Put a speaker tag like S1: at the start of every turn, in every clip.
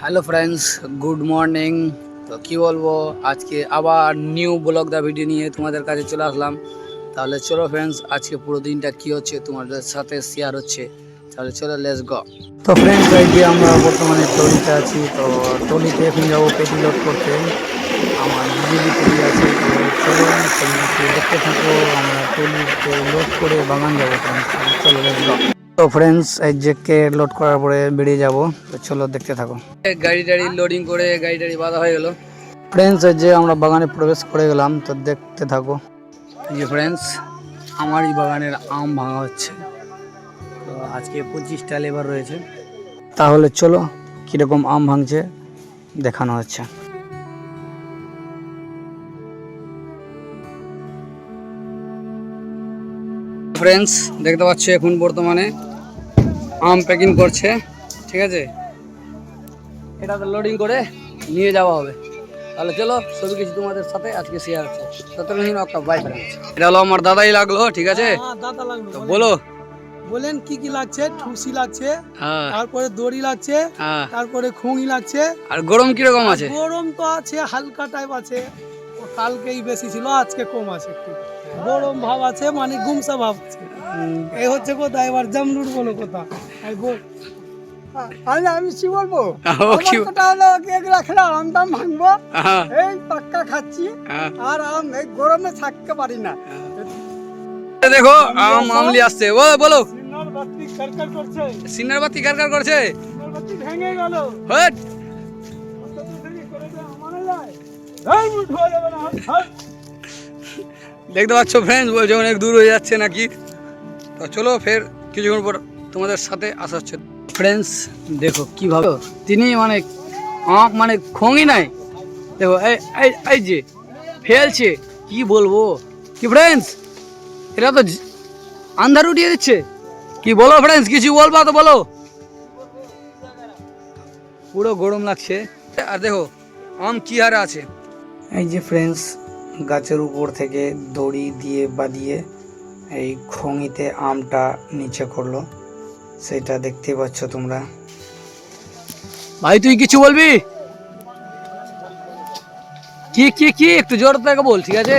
S1: Hello friends good morning তো কি বলব, আজকে আবার নিউ ব্লগ দা ভিডিও নিয়ে তোমাদের কাছে চলে আসলাম। তাহলে চলো ফ্রেন্ডস আজকে পুরো দিনটা কী হচ্ছে, তোমাদের সাথে শেয়ার হচ্ছে। তাহলে চলো লেস গ তো ফ্রেন্ডস এই যে আমরা বর্তমানে টলিতে আছি, তো টলিতে এখন যাব পেটি লোড করতে। আমার বিজেপি টলি আছে চলো দেখতে থাকো। আমরা টলিতে লোড করে বাগান যাব। চলো লেস গ তো ফ্রেন্ডস এই জ্যাককে লোড করার পরে বেরিয়ে যাব তো চলো দেখতে থাকো। গাড়ি টাড়ি লোডিং করে গাড়ি টাড়ি বাঁধা হয়ে গেল। ফ্রেন্ডস যে আমরা বাগানে প্রবেশ করে গেলাম তো দেখতে থাকো। এই যে ফ্রেন্ডস আমারই বাগানের আম ভাঙা হচ্ছে। তো আজকে পঁচিশটা লেবার রয়েছে। তাহলে চলো কীরকম আম ভাঙছে দেখানো হচ্ছে। ফ্রেন্ডস দেখতে পাচ্ছ এখন বর্তমানে আম প্যাকিং করছে ঠিক আছে? এটা তো লোডিং করে নিয়ে যাওয়া হবে। তাহলে চলো সবই কিছু তোমাদের সাথে আজকে শেয়ার হচ্ছে ততক্ষণ একটা বাই ফ্রেন্ডস এটা হলো আমার দাদাই লাগল ঠিক আছে?
S2: হ্যাঁ, দাদা লাগল
S1: তো বলো।
S2: বলেন কি কি লাগছে? ঠুসি লাগছে
S1: হ্যাঁ।
S2: তারপরে দড়ি লাগছে
S1: হ্যাঁ।
S2: তারপরে খুঁড়ি লাগছে।
S1: আর গরম কীরকম আছে?
S2: গরম তো আছে হালকা টাইপ আছে। কালকেই বেশি ছিল আজকে কম আছে একটু। গরম ভাব আছে মানে গুমসা ভাব আছে। এই হচ্ছে কথা এবার জামরুর বলো কথা। আমি আমি কি বলব?
S1: ও কি
S2: কথা হলো এক রাখলে আম দাম ভাঙবো।
S1: হ্যাঁ,
S2: এই পাক্কা খাচ্ছি
S1: হ্যাঁ।
S2: আর আম এই গরমে থাকতে পারি না।
S1: দেখো আম আমলি আসছে। বলো বলো।
S2: সিনার বাতি কারকার করছে।
S1: সিনার বাতি কার কার করছে
S2: ভেঙে গেল।
S1: হট। দেখতে পাচ্ছ ফ্রেন্ডস বলছে অনেক দূর হয়ে যাচ্ছে নাকি? তো চলো ফের কিছুক্ষণ পর তোমাদের সাথে আসা হচ্ছে। ফ্রেন্ডস দেখো কীভাবে তিনি মানে আঁক মানে খঙই নাই। দেখো, এই যে, ফেলছে, কি বলব? কি ফ্রেন্ডস এটা তো আন্ধার উঠিয়ে দিচ্ছে। কি বলো ফ্রেন্ডস কিছু বলবা তো বলো। পুরো গরম লাগছে। আর দেখো, আম কি হারে আছে? এই যে ফ্রেন্ডস গাছের উপর থেকে দড়ি দিয়ে বাঁধিয়ে এই খঙিতে আমটা নিচে করল। সেটা দেখতে পাচ্ছ তোমরা। ভাই তুই কিছু বলবি? কি কি কি? একটু জোর থেকে বল ঠিক আছে?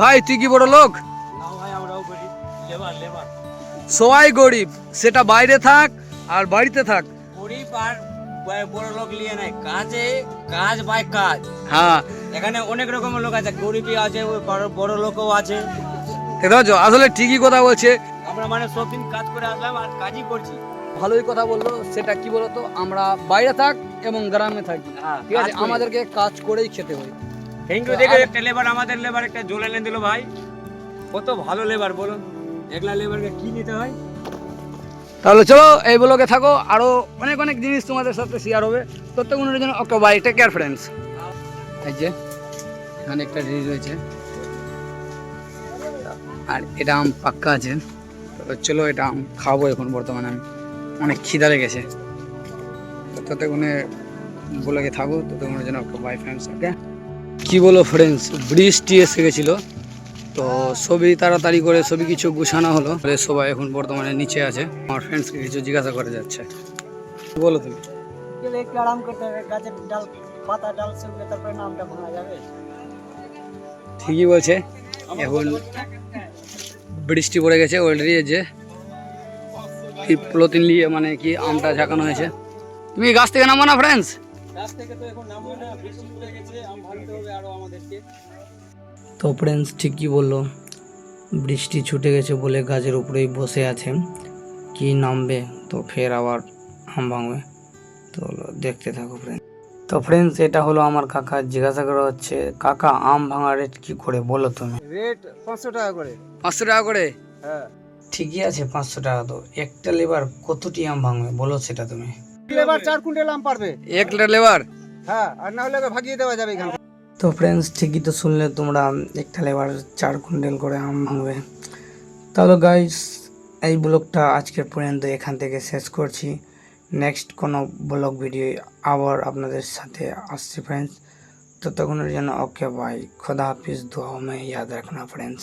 S1: ভাই তুই কি বড় লোক? সবাই গরিব। সেটা বাইরে থাক আর বাড়িতে থাক।
S3: গরিব আর বড় লোক নিয়ে নাই কাজে কাজ বাই কাজ।
S1: হ্যাঁ।
S3: এখানে অনেক রকমের লোক আছে গরিবই আছে বড় লোকও আছে।
S1: দেখতে আসলে ঠিকই কথা বলছে।
S3: আমরা মানে সব দিন কাজ করে আসলাম আর কাজই করছি।
S1: ভালোই কথা বলল সেটা কি বলতো? আমরা বাইরে থাক এবং গ্রামে থাকি।
S3: হ্যাঁ,
S1: ঠিক আছে? আমাদেরকে কাজ করেই খেতে হয়।
S3: থ্যাংক ইউ দেখো একটা লেবার আমাদের লেবার একটা জল এনে দিল ভাই। কত ভালো লেবার বলুন। একলা লেবারকে কি নিতে হয়?
S1: তাহলে চলো, এই ব্লগে থাকো। আরও অনেক অনেক জিনিস তোমাদের সাথে শেয়ার হবে। প্রত্যেকজনের জন্য okay bye take care friends এই যে, এখানে একটা রেডি রয়েছে। আর এটা আম পাক্কা আছে। তো চলো, এটা আম খাব এখন বর্তমানে আমি। অনেক খিদা লেগেছে। তো ততক্ষণে ব্লগে থাকো। ততক্ষণের জন্য ওকে বাই ফ্রেন্ডস ওকে কি বলো ফ্রেন্ডস বৃষ্টি এসে গেছিল। তো ছবি তাড়াতাড়ি করে ছবি কিছু গুছানো হলো। সবাই এখন বর্তমানে নিচে আছে। আমার ফ্রেন্ডসকে কিছু জিজ্ঞাসা করে যাচ্ছে। বলো তুমি।
S2: একটু আরাম করতে হবে গাছের ডাল পাতা ডাল শুকলে তারপরে নামটা ভাঙা যাবে।
S1: ঠিকই বলছে। এখন বৃষ্টি পড়ে গেছে অলরেডি যে পলিথিন নিয়ে মানে কি আমটা ঝাঁকানো হয়েছে। তুমি গাছ থেকে নামো না ফ্রেন্ডস
S3: গাছ থেকে তো এখন নামবো না বৃষ্টি পড়ে গেছে আম ভাঙতে হবে আরও আমাদেরকে।
S1: তো ফ্রেন্ডস ঠিকই বলল। বৃষ্টি ছুটে গেছে বলে গাছের উপরেই বসে আছে। কি নামবে? তো ফের আবার আম ভাঙবে। তো দেখতে থাকো ফ্রেন্ড তো ফ্রেন্ডস এটা হলো আমার কাকা। জিজ্ঞাসা করা হচ্ছে কাকা আম ভাঙা রেট কি করে? বলো তুমি।
S2: রেট পাঁচশো টাকা করে।
S1: পাঁচশো টাকা করে?
S2: হ্যাঁ।
S1: ঠিকই আছে পাঁচশো টাকা তো। একটা লেবার কতটি আম ভাঙবে? বলো সেটা তুমি।
S2: লেবার চার কুইন্টাল আম পারবে।
S1: একটা লেবার?
S2: হ্যাঁ আর না হলে ভাগিয়ে দেওয়া যাবে এখান।
S1: তো ফ্রেন্ডস ঠিকই তো শুনলে তোমরা একটা লেবার চার কুইন্টাল করে আম হবে। তাহলে গাইস এই ব্লগটা আজকের পর্যন্ত এখান থেকে শেষ করছি। নেক্সট কোনো ব্লগ ভিডিও আবার আপনাদের সাথে আসছি ফ্রেন্ডস তো ততক্ষণের জন্য ওকে বাই খোদা হাফিজ, দোয়া মে, ইয়াদ রাখনা ফ্রেন্ডস